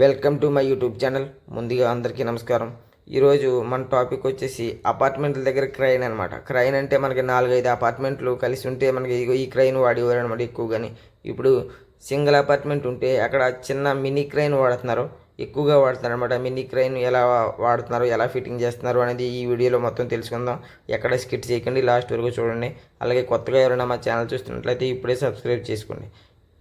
Welcome to my YouTube channel. ముందుగా అందరికీ నమస్కారం. ఈరోజు మన టాపిక్ వచ్చేసి అపార్ట్మెంట్ల దగ్గర క్రైన్ అనమాట క్రైన్ అంటే మనకి నాలుగైదు అపార్ట్మెంట్లు కలిసి ఉంటే మనకి ఈ క్రైన్ వాడేవారు అనమాట ఎక్కువగాని. ఇప్పుడు సింగిల్ అపార్ట్మెంట్ ఉంటే అక్కడ చిన్న మినీ క్రైన్ వాడుతున్నారు. ఎక్కువగా వాడుతున్నారు అనమాట మినీ క్రైన్ ఎలా వాడుతున్నారు ఎలా ఫిట్టింగ్ చేస్తున్నారు అనేది ఈ వీడియోలో మొత్తం తెలుసుకుందాం. ఎక్కడ స్కిట్ చేయకండి లాస్ట్ వరకు చూడండి. అలాగే కొత్తగా ఎవరైనా మా ఛానల్ చూస్తున్నట్లయితే ఇప్పుడే సబ్స్క్రైబ్ చేసుకోండి.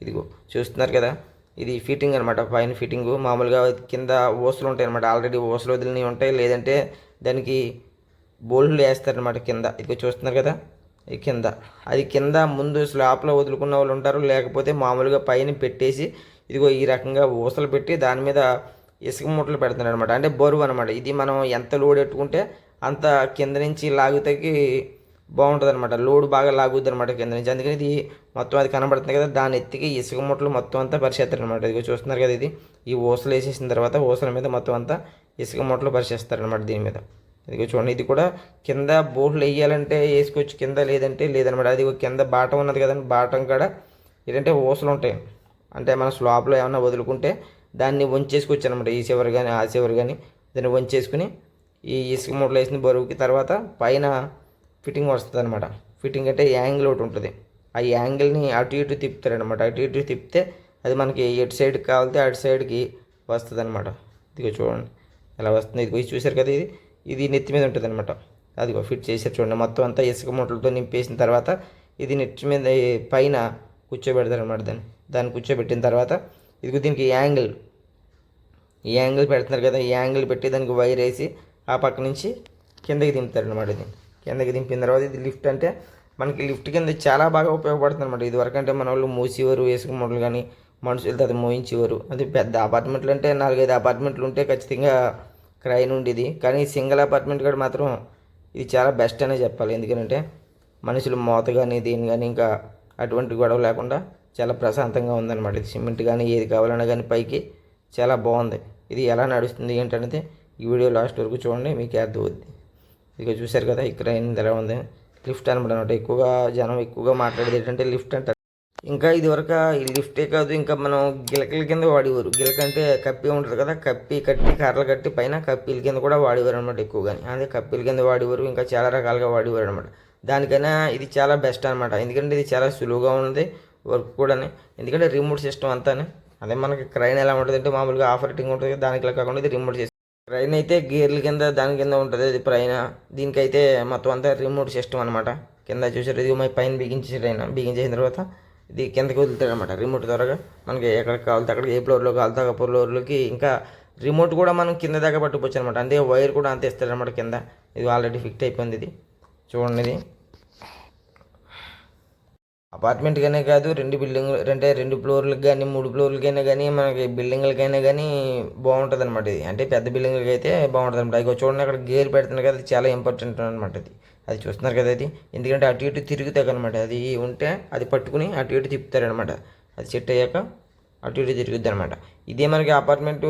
ఇదిగో చూస్తున్నారు కదా. ఇది ఫిట్టింగ్ అనమాట పైన ఫిట్టింగ్ మామూలుగా కింద ఓసులు ఉంటాయి అనమాట ఆల్రెడీ ఓసులు వదిలినవి ఉంటాయి లేదంటే దానికి బోల్డ్లు వేస్తారనమాట కింద. ఇదిగో చూస్తున్నారు కదా ఈ కింద. అది కింద ముందు స్లాబ్లో వదులుకున్న వాళ్ళు ఉంటారు లేకపోతే మామూలుగా పైన పెట్టేసి ఇదిగో ఈ రకంగా ఊసలు పెట్టి దాని మీద ఇసుక మూటలు పెడుతున్నారు అనమాట అంటే బరువు అనమాట ఇది మనం ఎంత లోడ్ పెట్టుకుంటే అంత కింద నుంచి లాగుతాకి బాగుంటుంది అనమాట లోడ్ బాగా లాగుద్ది అనమాట కింద నుంచి. అందుకని ఇది మొత్తం అది కనబడుతుంది కదా దాని ఎత్తికి ఇసుక మూటలు మొత్తం అంతా పరిచేస్తారు అనమాట ఇదిగో చూస్తున్నారు కదా ఇది. ఈ ఊసలు వేసేసిన తర్వాత ఊసల మీద మొత్తం అంతా ఇసుక మూటలు పరిచేస్తారు అనమాట దీని మీద. ఇదిగో చూడండి ఇది కూడా కింద బోట్లు వేయాలంటే వేసుకోవచ్చు కింద లేదంటే లేదనమాట అది కింద బాటం ఉన్నది కదండి బాటం కాడ ఏంటంటే ఊసలు ఉంటాయి. అంటే మన స్లాబ్లో ఏమైనా వదులుకుంటే దాన్ని వంచేసుకోవచ్చు అనమాట ఈ చివరి కానీ ఆ చివరి కానీ దాన్ని వంచేసుకుని ఈ ఇసుక మూటలు వేసిన బరువుకి తర్వాత పైన ఫిట్టింగ్ వస్తుంది అనమాట ఫిట్టింగ్ అంటే యాంగిల్ ఒకటి ఉంటుంది. ఆ యాంగిల్ని అటు ఇటు తిప్పుతారనమాట అటు ఇటు తిప్పితే అది మనకి ఎటు సైడ్కి కావాలితే అటు సైడ్కి వస్తుంది అనమాట ఇదిగో చూడండి. ఎలా వస్తుంది? ఇది చూసారు కదా ఇది? ఇది నెత్తి మీద ఉంటుంది అనమాట అదిగో ఫిట్ చేసారు చూడండి. మొత్తం అంతా ఇసుక మూటలతో నింపేసిన తర్వాత ఇది నెత్తి మీద పైన కూర్చోబెడతారు అనమాట దాన్ని. దాన్ని కూర్చోబెట్టిన తర్వాత ఇదిగో దీనికి యాంగిల్. ఈ యాంగిల్ పెడుతున్నారు కదా ఈ యాంగిల్ పెట్టి దానికి వైర్ వేసి ఆ పక్క నుంచి కిందకి దింపుతారు అనమాట దీన్ని. కిందకి దింపిన తర్వాత ఇది లిఫ్ట్ అంటే మనకి లిఫ్ట్ కింద చాలా బాగా ఉపయోగపడుతుంది అనమాట ఇదివరకు అంటే మన వాళ్ళు మూసేవారు వేసుకు కానీ మనుషులతో అది మోయించేవారు. అది పెద్ద అపార్ట్మెంట్లు అంటే నాలుగైదు అపార్ట్మెంట్లు ఉంటే ఖచ్చితంగా క్రైన్ ఉండేది. కానీ సింగిల్ అపార్ట్మెంట్ కూడా మాత్రం ఇది చాలా బెస్ట్ అనే చెప్పాలి. ఎందుకంటే మనుషులు మోత కానీ దీని కానీ ఇంకా అటువంటి గొడవ లేకుండా చాలా ప్రశాంతంగా ఉందన్నమాట. ఇది సిమెంట్ కానీ ఏది కావాలన్నా కానీ పైకి చాలా బాగుంది. ఇది ఎలా నడుస్తుంది ఏంటనేది ఈ వీడియో లాస్ట్ వరకు చూడండి. మీకు అర్థమవుద్ది. ఇక చూశారు కదా ఇక్కడ ఏంది ఎలా ఉంది. లిఫ్ట్ అనమాట అనమాట. ఎక్కువగా జనం ఎక్కువగా మాట్లాడేది ఏంటంటే లిఫ్ట్ అంటారు. ఇంకా ఇదివరకు ఈ లిఫ్టే కాదు ఇంకా మనం గిలకల కింద వాడేవారు. గిలక అంటే కప్పి ఉంటుంది కదా కప్పి కట్టి కర్రలు కట్టి పైన కప్పీల కింద కూడా వాడేవారు అనమాట ఎక్కువగా. అదే కప్పీల కింద వాడేవారు ఇంకా చాలా రకాలుగా వాడేవారు అనమాట. దానికైనా ఇది చాలా బెస్ట్ అనమాట. ఎందుకంటే ఇది చాలా సులువుగా ఉంది వర్క్ కూడా ఎందుకంటే రిమోట్ సిస్టమ్ అంతానే. అదే మనకి క్రైన్ ఎలా ఉంటుంది అంటే మామూలుగా ఆపరేటింగ్ ఉంటుంది దానికి కాకుండా ఇది రిమోట్ సిస్టమ్ ట్రైన్ అయితే గేర్ల కింద దాని కింద ఉంటుంది అది పైన దీనికైతే మొత్తం అంతా రిమోట్ సిస్టమ్ అనమాట కింద చూసారు ఇది మై పైన బిగించేసారు ఆయన. బిగించేసిన తర్వాత ఇది కిందకి వదులుతాడు అనమాట రిమోట్ ద్వారా మనకి ఎక్కడికి కావాలితే అక్కడికి ఏ ఫ్లోర్లో కావాలితే ఆ ఫ్లోర్లోకి ఇంకా రిమోట్ కూడా మనం కింద దాకా పట్టుకోవచ్చు అనమాట అంతే వైర్ కూడా అంత ఇస్తాడు అనమాట కింద. ఇది ఆల్రెడీ ఫిక్ట్ అయిపోయింది ఇది. చూడండి ఇది. అపార్ట్మెంట్కైనా కాదు రెండు బిల్డింగ్ అంటే రెండు ఫ్లోర్లకు కానీ మూడు ఫ్లోర్లకైనా కానీ మనకి బిల్డింగ్లకైనా కానీ బాగుంటుంది అనమాట ఇది. అంటే పెద్ద బిల్డింగ్లకి అయితే బాగుంటుంది అనమాట ఇక చూడండి అక్కడ గేర్ పెడుతున్నారు కదా అది చాలా ఇంపార్టెంట్ అనమాట అది. అది చూస్తున్నారు కదా అది. ఎందుకంటే అటు ఇటు తిరుగుతాయి అనమాట అది ఉంటే అది పట్టుకుని అటు ఇటు తిప్పుతారనమాట అది సెట్ అయ్యాక అటు ఇటు తిరుగుద్ది అనమాట ఇదే మనకి అపార్ట్మెంట్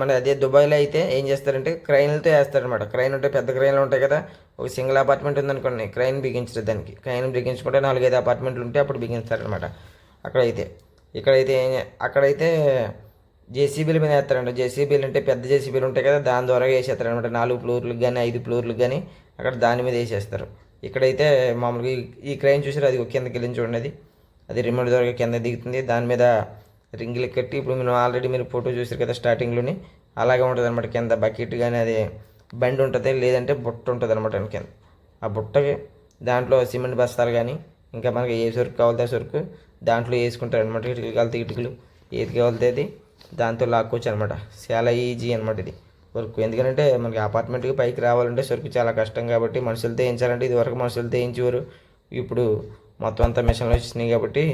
మన అదే దుబాయ్లో అయితే ఏం చేస్తారంటే క్రైన్లతో వేస్తారనమాట క్రైన్ ఉంటే పెద్ద క్రైన్లు ఉంటాయి కదా ఒక సింగిల్ అపార్ట్మెంట్ ఉందనుకోండి క్రైన్ బిగించరు దానికి. క్రైన్ బిగించుకుంటే నాలుగైదు అపార్ట్మెంట్లు ఉంటే అప్పుడు బిగించారనమాట అక్కడైతే ఇక్కడైతే అక్కడైతే జేసీబీల మీద వేస్తారంట. జేసీబీలు అంటే పెద్ద జేసీబీలు ఉంటాయి కదా దాని ద్వారా వేసేస్తారనమాట నాలుగు ఫ్లోర్లకు కానీ ఐదు ఫ్లోర్లకు కానీ అక్కడ దాని మీద వేసేస్తారు. ఇక్కడైతే మామూలుగా ఈ క్రైన్ చూసారు? అది కిందకి వెళ్ళి చూడండి అది. అది రిమోట్ ద్వారా కింద దిగుతుంది. దాని మీద రింగులు కట్టి ఇప్పుడు మేము ఆల్రెడీ మీరు ఫోటో చూసారు కదా స్టార్టింగ్లోని? అలాగే ఉంటుంది అనమాట కింద బకెట్ కానీ అది బండి ఉంటుంది లేదంటే బుట్ట ఉంటుంది అనమాట కింద. ఆ బుట్టకి దాంట్లో సిమెంట్ బస్తాలు కానీ ఇంకా మనకి ఏ సరుకు కావాలితే ఆ సరుకు దాంట్లో వేసుకుంటారు అనమాట ఇటుకలు కలితే ఇటుకలు ఏది కావాలితే అది దాంతో లాక్కోవచ్చు అనమాట చాలా ఈజీ అనమాట ఇది వర్క్. ఎందుకంటే మనకి అపార్ట్మెంట్కి పైకి రావాలంటే సరుకు చాలా కష్టం కాబట్టి మనుషులతో వేయించాలంటే ఇది వరకు మనుషులతో వేయించేవారు ఇప్పుడు మొత్తం అంతా మిషన్లు వచ్చినాయి కాబట్టి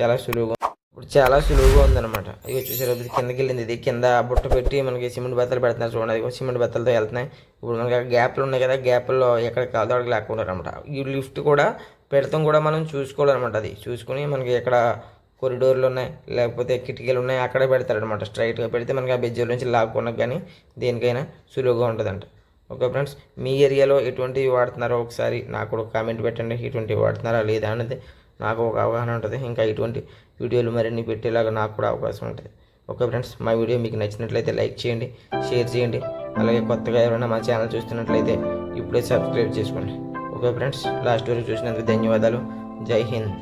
చాలా సులువుగా ఇప్పుడు చాలా సులువుగా ఉందన్నమాట. ఇక చూసారు ఇది కిందకి వెళ్ళింది. ఇది కింద బుట్ట పెట్టి మనకి సిమెంట్ బత్తలు పెడుతున్నారు చూడండి. అది సిమెంట్ బత్తలతో వెళ్తున్నాయి. ఇప్పుడు మనకి గ్యాప్లు ఉన్నాయి కదా గ్యాప్లో ఎక్కడ కాదు లేకుండా అనమాట ఈ లిఫ్ట్ కూడా పెడతాం కూడా మనం చూసుకోవాలన్నమాట అది. చూసుకుని మనకి ఎక్కడ కొరిడోర్లు ఉన్నాయి లేకపోతే కిటికీలు ఉన్నాయి అక్కడే పెడతారనమాట స్ట్రైట్గా పెడితే మనకి ఆ బెజ్జల నుంచి లాక్కుండా కానీ దేనికైనా సులువుగా ఉంటుందంట. ఓకే ఫ్రెండ్స్ మీ ఏరియాలో ఎటువంటివి వాడుతున్నారో ఒకసారి నాకు కూడా కామెంట్ పెట్టండి. ఇటువంటివి వాడుతున్నారా లేదా అనేది నాకు ఒక అవగాహన ఉంటుంది. ఇంకా ఇటువంటి వీడియోలు మరిన్ని పెట్టేలాగా నాకు కూడా అవకాశం ఉంటుంది. ఓకే ఫ్రెండ్స్ మా వీడియో మీకు నచ్చినట్లయితే లైక్ చేయండి షేర్ చేయండి. అలాగే కొత్తగా ఎవరైనా మా ఛానల్ చూస్తున్నట్లయితే ఇప్పుడే సబ్స్క్రైబ్ చేసుకోండి. ఓకే ఫ్రెండ్స్ లాస్ట్ వరకు చూసినందుకు ధన్యవాదాలు. జై హింద్.